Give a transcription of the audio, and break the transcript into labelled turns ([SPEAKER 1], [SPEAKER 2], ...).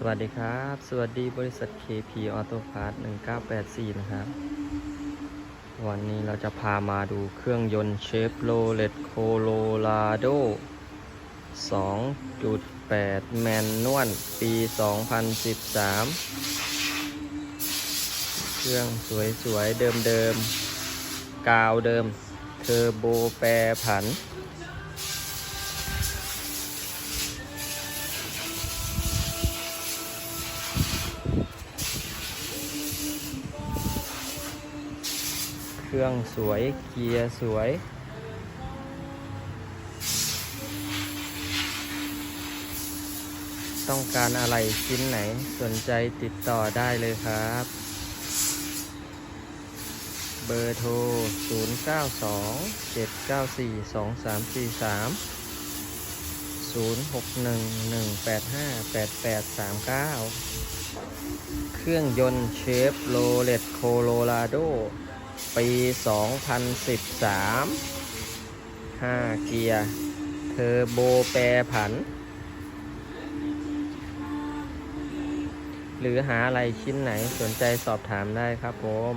[SPEAKER 1] สวัสดีครับ สวัสดีบริษัท KP Auto Parts 1984 นะครับ วันนี้เราจะพามาดูเครื่องยนต์ Chevrolet Colorado 2.8 แมนนวลปี 2013 เครื่องสวยๆ เดิมๆ กาวเดิม เทอร์โบแปรผัน เครื่องสวย เกียร์สวย ต้องการอะไรชิ้นไหนสนใจติดต่อได้เลยครับ เบอร์โทร 092 794 2343 061 185 8839 เครื่องยนต์เชฟโรเลตโคโลราโด ปี 2013 5 เกียร์ เทอร์โบแปรผัน หรือหาอะไรชิ้นไหนสนใจสอบถามได้ครับผม